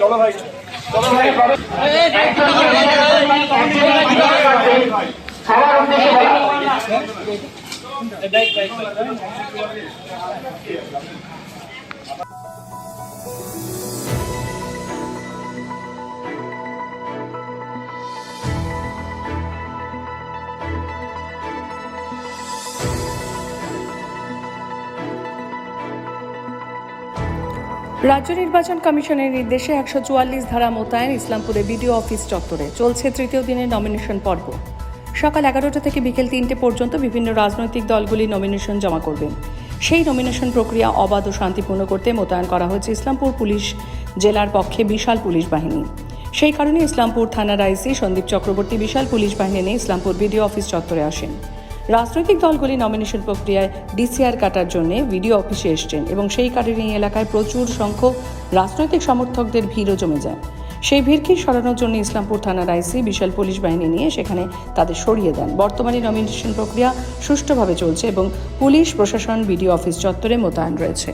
চলো ভাই চলো ভাই। সবার উদ্দেশ্যে বলা রাজ্য নির্বাচন কমিশনের নির্দেশে একশো চুয়াল্লিশ ধারা মোতায়েন ইসলামপুরে বিডিও অফিস চত্বরে। চলছে তৃতীয় দিনের নমিনেশন পর্ব। সকাল এগারোটা থেকে বিকেল তিনটে পর্যন্ত বিভিন্ন রাজনৈতিক দলগুলি নমিনেশন জমা করবেন সেই নমিনেশন প্রক্রিয়া অবাধ ও শান্তিপূর্ণ করতে মোতায়েন করা হয়েছে ইসলামপুর পুলিশ জেলার পক্ষে বিশাল পুলিশ বাহিনী। সেই কারণে ইসলামপুর থানার আইসি সন্দীপ চক্রবর্তী বিশাল পুলিশ বাহিনী নিয়ে ইসলামপুর বিডিও অফিস চত্বরে আসেন। রাজনৈতিক দলগুলি নমিনেশন প্রক্রিয়ায় ডিসিআর কাটার জন্য ভিডিও অফিসে এসছেন এবং সেই কারণে এলাকায় প্রচুর সংখ্যক রাজনৈতিক সমর্থকদের ভিড়ও জমে যায়। সেই ভিড়কে সরানোর জন্য ইসলামপুর থানার আইসি বিশাল পুলিশ বাহিনী নিয়ে সেখানে তাদের সরিয়ে দেন। বর্তমানে নমিনেশন প্রক্রিয়া সুষ্ঠুভাবে চলছে এবং পুলিশ, প্রশাসন বিডিও অফিস চত্বরে মোতায়েন রয়েছে।